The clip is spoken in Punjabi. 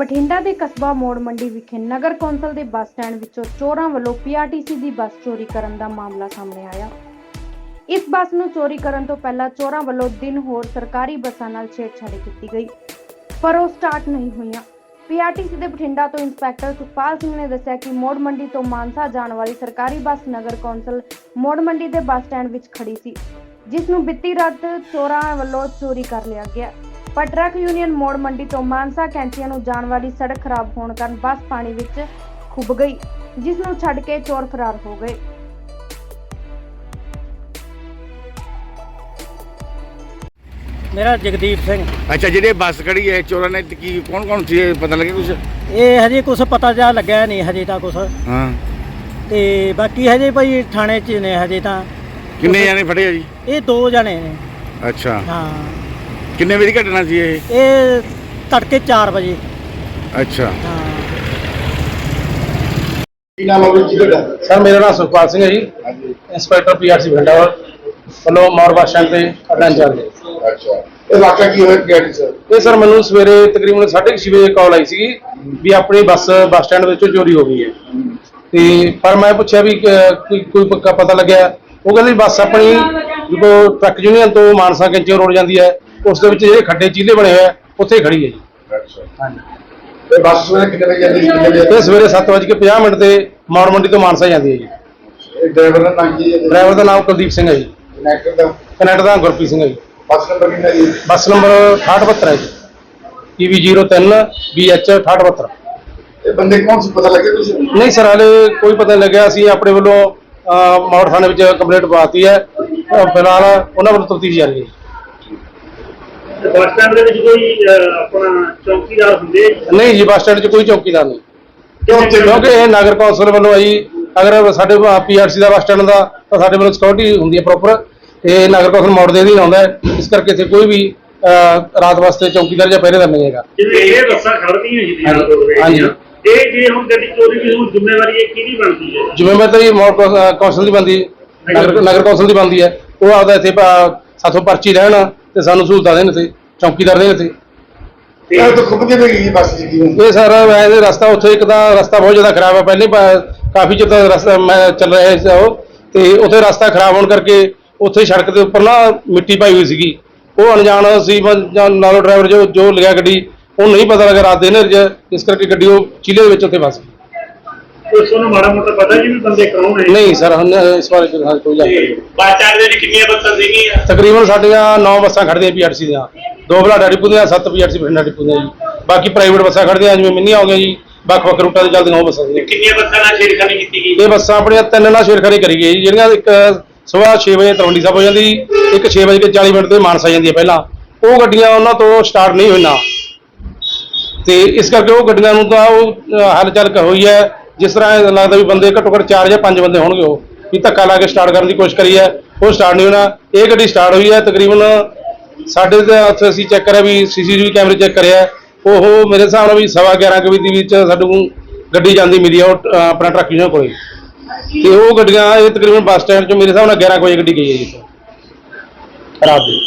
ਬਠਿੰਡਾ ਦੇ ਕਸਬਾ ਮੋੜ ਮੰਡੀ ਵਿਖੇ ਨਗਰ ਕੌਂਸਲ ਦੇ ਬੱਸ ਸਟੈਂਡ ਵਿੱਚੋਂ ਚੋਰਾਂ ਵੱਲੋਂ ਪੀਆਰਟੀਸੀ ਦੀ ਬੱਸ ਚੋਰੀ ਕਰਨ ਦਾ ਮਾਮਲਾ ਸਾਹਮਣੇ ਆਇਆ। ਇਸ ਬੱਸ ਨੂੰ ਚੋਰੀ ਕਰਨ ਤੋਂ ਪਹਿਲਾਂ ਚੋਰਾਂ ਵੱਲੋਂ ਦਿਨ ਹੋਰ ਸਰਕਾਰੀ ਬੱਸਾਂ ਨਾਲ ਛੇੜਛਾੜ ਕੀਤੀ ਗਈ, ਪਰ ਉਹ ਸਟਾਰਟ ਨਹੀਂ ਹੋਈਆਂ। ਪੀਆਰਟੀਸੀ ਦੇ ਬਠਿੰਡਾ ਤੋਂ ਇੰਸਪੈਕਟਰ ਸੁਖਪਾਲ ਸਿੰਘ ਨੇ ਦੱਸਿਆ ਕਿ ਮੋੜ ਮੰਡੀ ਤੋਂ ਮਾਨਸਾ ਜਾਣ ਵਾਲੀ ਸਰਕਾਰੀ ਬੱਸ ਨਗਰ ਕੌਂਸਲ ਮੋੜ ਮੰਡੀ ਦੇ ਬੱਸ ਸਟੈਂਡ ਵਿੱਚ ਖੜੀ ਸੀ, ਜਿਸ ਨੂੰ ਬਿੱਤੀ ਰਾਤ ਚੋਰਾਂ ਵੱਲੋਂ ਚੋਰੀ ਕਰ ਲਿਆ ਗਿਆ। ਪਰ ਟਰੱਕ ਯੂਨੀਅਨ ਮੋੜ ਮੰਡੀ ਤੋਂ ਮਾਨਸਾ ਕੈਂਚੀਆਂ ਨੂੰ ਜਾਣ ਵਾਲੀ ਸੜਕ ਖਰਾਬ ਹੋਣ ਕਾਰਨ ਬੱਸ ਪਾਣੀ ਵਿੱਚ ਖੁੱਭ ਗਈ ਜਿਸ ਨੂੰ ਛੱਡ ਕੇ ਚੋਰ ਫਰਾਰ ਹੋ ਗਏ। ਮੇਰਾ ਜਗਦੀਪ ਸਿੰਘ। ਅੱਛਾ ਜਿਹੜੇ ਬੱਸ ਖੜੀ ਹੈ ਚੋਰਾਂ ਨੇ ਕੀ ਕੌਣ ਕੌਣ ਸੀ? ਇਹ ਪਤਾ ਲੱਗਿਆ ਕੁਛ? ਇਹ ਹਜੇ ਕੁਝ ਪਤਾ ਜਾ ਲੱਗਿਆ ਨਹੀਂ ਹਜੇ ਤਾਂ ਕੁਝ ਹਾਂ। ਤੇ ਬਾਕੀ ਹਜੇ ਭਾਈ ਥਾਣੇ 'ਚ ਨੇ ਹਜੇ ਤਾਂ। ਕਿੰਨੇ ਜਾਣੇ ਫੜੇ ਆ ਜੀ? ਇਹ ਦੋ ਜਣੇ ਨੇ। ਅੱਛਾ। ਹਾਂ। ਕਿੰਨੇ ਵਜੇ ਦੀ ਘਟਨਾ ਸੀ ਇਹ? ਇਹ ਤੜਕੇ 4 ਵਜੇ। ਅੱਛਾ। ਹਾਂ ਕੀ ਨਾਮ ਹੈ ਜੀ ਤੁਹਾਡਾ? ਸਰ ਮੇਰਾ ਨਾਮ ਸੁਖਪਾਲ ਸਿੰਘ ਹੈ ਜੀ। ਇੰਸਪੈਕਟਰ ਪੀਆਰਸੀ ਭਿੰਡਾ ਵੱਲੋਂ ਮੌਰ ਬੱਸ ਤੇ ਅੱਡਾ ਇੰਚਾਰਜ ਹੈ। ਅੱਛਾ। ਇਹ ਵਾਕਿਆ ਕੀ ਹੋਇਆ ਗੈਟ ਸਰ? ਇਹ ਸਰ ਮੈਨੂੰ ਸਵੇਰੇ ਤਕਰੀਬਨ 6:30 ਵਜੇ ਕਾਲ ਆਈ ਸੀਗੀ ਵੀ ਆਪਣੀ ਬੱਸ ਬੱਸ ਸਟੈਂਡ ਵਿੱਚੋਂ ਚੋਰੀ ਹੋ ਗਈ ਹੈ। ਤੇ ਪਰ ਮੈਂ ਪੁੱਛਿਆ ਵੀ ਕਿ ਕੋਈ ਕੋਈ ਪੱਕਾ ਪਤਾ ਲੱਗਿਆ। ਉਹ ਕਹਿੰਦੇ ਵੀ ਬੱਸ ਆਪਣੀ ਜਦੋਂ ਟਰੱਕ ਯੂਨੀਅਨ ਤੋਂ ਮਾਨਸਾ ਕੈਂਚੀ ਰੋਡ ਜਾਂਦੀ ਹੈ ਉਸ ਦੇ ਵਿੱਚ ਜਿਹੜੇ ਖੱਡੇ ਚੀਲੇ ਬਣੇ ਹੋਏ ਆ ਉੱਥੇ ਹੀ ਖੜੀ ਹੈ ਜੀ। ਅੱਛਾ। ਹਾਂਜੀ। ਇਹ ਬੱਸ ਸਵੇਰੇ ਕਿੰਨੇ ਵਜੇ ਜਾਂਦੀ ਕਿੰਨੇ ਵਜੇ ਇਹ ਸਵੇਰੇ 7:50 ਮਿੰਟ ਤੇ ਮੌੜ ਮੰਡੀ ਤੋਂ ਮਾਨਸਾ ਜਾਂਦੀ ਹੈ ਜੀ। ਇਹ ਡਰਾਈਵਰ ਦਾ ਨਾਮ ਕੀ ਹੈ? ਡਰਾਈਵਰ ਦਾ ਨਾਮ ਕੁਲਦੀਪ ਸਿੰਘ ਹੈ ਜੀ। ਕਨੈਕਟਰ ਦਾ? ਕਨੈਕਟਰ ਦਾ ਗੁਰਪ੍ਰੀਤ ਸਿੰਘ ਹੈ ਜੀ। ਬੱਸ ਨੰਬਰ ਕਿੰਨਾ ਜੀ? ਬੱਸ ਨੰਬਰ 6872 ਹੈ ਜੀ। PV03 BH 6872 ਇਹ ਬੰਦੇ ਕੌਣ ਸੀ? ਪਤਾ ਲੱਗਿਆ ਕੁਛ? ਨਹੀਂ ਸਰ ਹਾਲੇ ਕੋਈ ਪਤਾ ਨਹੀਂ ਲੱਗਿਆ। ਅਸੀਂ ਆਪਣੇ ਵੱਲੋਂ ਅਹ, ਮੌੜ ਥਾਣੇ ਵਿੱਚ ਕੰਪਲੇਂਟ ਪਾਤੀ ਹੈ। ਅਹ, ਫਿਲਹਾਲ ਉਹਨਾਂ ਵੱਲੋਂ ਤਫਤੀਸ਼ ਜਾਰੀ ਹੈ ਬੱਸ ਸਟੈਂਡ ਦੇ ਵਿੱਚ ਕੋਈ ਅਹ, ਆਪਣਾ ਚੌਕੀਦਾਰ ਹੁੰਦੇ? ਨਹੀਂ ਜੀ ਬੱਸ ਸਟੈਂਡ 'ਚ ਕੋਈ ਚੌਕੀਦਾਰ ਨਹੀਂ। ਕਿਉਂ ਕਿਉਂਕਿ ਇਹ ਨਗਰ ਕੌਂਸਲ ਵੱਲੋਂ ਆਈ ਅਗਰ ਸਾਡੇ ਪੀਆਰਸੀ ਦਾ ਬੱਸ ਸਟੈਂਡ ਦਾ ਤਾਂ ਸਾਡੇ ਵੱਲੋਂ ਸਿਕਿਉਰਿਟੀ ਹੁੰਦੀ ਹੈ ਪ੍ਰੋਪਰ ਤੇ ਨਗਰ ਕੌਂਸਲ ਮੋੜ ਦੇ ਅਧੀਨ ਆਉਂਦਾ ਹੈ। ਇਸ ਕਰਕੇ ਇੱਥੇ ਕੋਈ ਵੀ ਅਹ, ਰਾਤ ਵਾਸਤੇ ਚੌਕੀਦਾਰ ਜਾਂ ਪਹਿਰੇਦਾਰ ਨਹੀਂ ਹੈਗਾ। ਜਿਵੇਂ ਇਹ ਬੱਸਾਂ ਖੜਦੀਆਂ ਹਾਂਜੀ, ਰੋਡਵੇਜ਼ ਹਾਂਜੀ। ਦੀਆਂ, ਇਹ ਜੇ ਹੁਣ ਗੱਡੀ ਚੋਰੀ ਦੀ ਹੁਣ ਜ਼ਿੰਮੇਵਾਰੀ ਇਹ ਕਿਹਦੀ ਬਣਦੀ ਹੈ? ਜ਼ਿੰਮੇਵਾਰੀ ਤਾਂ ਜੀ ਮੋੜ ਕੌ- ਅਹ, ਕੌਂਸਲ ਦੀ ਬੰਦੀ ਨਗਰ ਨਗਰ ਕੌਂਸਲ ਦੀ ਬੰਦੀ ਹੈ। ਉਹ ਆਪਦਾ ਇੱਥੇ ਪ- ਸਾਥੋਂ ਪਰਚੀ ਲੈਣ। ਤੇ ਸਾਨੂੰ ਸਹੂਲਤਾਂ ਦੇਣ ਤੇ ਚੌਕੀਦਾਰ ਦੇਣ ਤੇ ਇਹ ਤਾਂ ਖੁੱਬ ਕੇ ਗਈ ਬੱਸ ਜੀ ਇਹ ਸਰ ਵੈਸੇ ਰਸਤਾ ਉੱਥੇ ਇੱਕ ਤਾਂ ਰਸਤਾ ਬਹੁਤ ਜ਼ਿਆਦਾ ਖਰਾਬ ਹੈ ਪਹਿਲੇ ਪ- ਕਾਫੀ ਚਿਰ ਤੋਂ ਰਸਤਾ ਮੈਂ ਚੱਲ ਰਿਹਾ ਸੀ ਉਹ। ਤੇ ਉੱਥੇ ਰਸਤਾ ਖਰਾਬ ਹੋਣ ਕਰਕੇ ਉੱਥੇ ਸੜਕ ਦੇ ਉੱਪਰ ਨਾ ਮਿੱਟੀ ਪਾਈ ਹੋਈ ਸੀਗੀ। ਉਹ ਅਣਜਾਣ ਸੀ ਜਾਂ ਨਾਲੋ ਡਰਾਈਵਰ ਜੋ ਜੋ ਲਿਆ ਗੱਡੀ ਉਹ ਨਹੀਂ ਪਤਾ ਲੱਗਾ ਰਾਤ ਦੇ 'ਚ। ਇਸ ਕਰਕੇ ਗੱਡੀ ਉਹ ਚੀਲੇ ਦੇ ਵਿੱਚ ਉੱਥੇ ਫਸ ਗਈ। ਕੋਈ ਤੁਹਾਨੂੰ ਮਾੜਾ ਮੋਟਾ ਪਤਾ ਜੀ ਵੀ ਬੰਦੇ ਕੌਣ ਹੈ? ਨਹੀਂ ਸਰ ਹੁਣ ਇਸ ਬਾਰੇ ਕੋਈ ਕੋਈ ਜਾਣਕਾਰੀ ਨਹੀਂ। ਸਟੈਂਡ ਦੇ ਵਿੱਚ ਕਿੰਨੀਆਂ ਬੱਸਾਂ ਸੀਗੀਆਂ? ਤਕਰੀਬਨ ਸਾਡੀਆਂ 9 ਬੱਸਾਂ ਖੜਦੀਆਂ ਪੀਆਰਸੀ ਦੀਆਂ। ਦੋ ਬਲਾਡਾ ਡਿਪੂ ਦੀਆਂ 7 ਪੀਆਰਸੀ ਬਠਿੰਡਾ ਡਿਪੂ ਦੀਆਂ ਜੀ। ਬਾਕੀ ਪ੍ਰਾਈਵੇਟ ਬੱਸਾਂ ਖੜਦੀਆਂ ਜਿਵੇਂ ਮਿੰਨੀਆਂ ਹੋ ਗਈਆਂ ਜੀ। ਵੱਖ ਵੱਖ ਰੂਟਾਂ ਤੇ ਚੱਲਦੀਆਂ ਉਹ ਬੱਸਾਂ ਸੀ ਕਿੰਨੀਆਂ ਬੱਸਾਂ ਨਾਲ ਛੇੜਖਾਨੀ ਕੀਤੀ ਗਈ? ਇਹ ਬੱਸਾਂ ਆਪਣੀਆਂ ਤਿੰਨ ਨਾਲ ਛੇੜਖਾਨੀ ਕਰੀ ਗਈ ਜੀ। ਜਿਹੜੀਆਂ ਇੱਕ ਸਵੇਰ 6 ਵਜੇ ਤਲਵੰਡੀ ਸਾਹਿਬ ਹੋ ਜਾਂਦੀ ਇੱਕ 6 ਵਜੇ ਕੇ 40 ਮਿੰਟ ਤੇ ਮਾਨਸਾ ਜਾਂਦੀ ਹੈ ਪਹਿਲਾਂ। ਉਹ ਗੱਡੀਆਂ ਉਹਨਾਂ ਤੋਂ ਸਟਾਰਟ ਨਹੀਂ ਹੋਈਆਂ। ਤੇ ਇਸ ਕਰਕੇ ਉਹ ਗੱਡੀਆਂ ਨੂੰ ਤਾਂ ਉਹ ਹਲਚਲ ਹੋਈ ਹੈ। ਜਿਸ ਤਰ੍ਹਾਂ ਇਹ ਲੱਗਦਾ ਵੀ ਬੰਦੇ ਘੱਟੋ ਘੱਟ 4 ਜਾਂ 5 ਬੰਦੇ ਹੋਣਗੇ ਉਹ, ਵੀ ਧੱਕਾ ਲਾ ਕੇ ਸਟਾਰਟ ਕਰਨ ਦੀ ਕੋਸ਼ਿਸ਼ ਕਰੀ ਹੈ, ਉਹ ਸਟਾਰਟ ਨਹੀਂ ਹੋਣਾ। ਇਹ ਗੱਡੀ ਸਟਾਰਟ ਹੋਈ ਹੈ, ਤਕਰੀਬਨ ਸਾਡੇ ਤੇ ਉੱਥੇ ਅਸੀਂ ਚੈੱਕ ਕਰਿਆ ਵੀ ਸੀਸੀਟੀਵੀ ਕੈਮਰੇ ਚੈੱਕ ਕਰਿਆ ਉਹ ਮੇਰੇ ਹਿਸਾਬ ਨਾਲ ਵੀ ਸਵਾ 11 ਕੁ ਵਜੇ ਦੇ ਵਿੱਚ ਸਾਨੂੰ ਗੱਡੀ ਜਾਂਦੀ ਮਿਲੀ ਆ ਉਹ ਆਪਣਾ ਟਰੱਕ ਯੂਨੀਅਨ ਕੋਲੇ। ਤੇ ਉਹ ਗੱਡੀਆਂ ਇਹ ਤਕਰੀਬਨ ਬੱਸ ਸਟੈਂਡ ਚੋਂ ਮੇਰੇ ਹਿਸਾਬ ਨਾਲ 11 ਕੁ ਵਜੇ ਗੱਡੀ ਗਈ ਹੈ ਜੀ। ਰਾਤ ਦੀ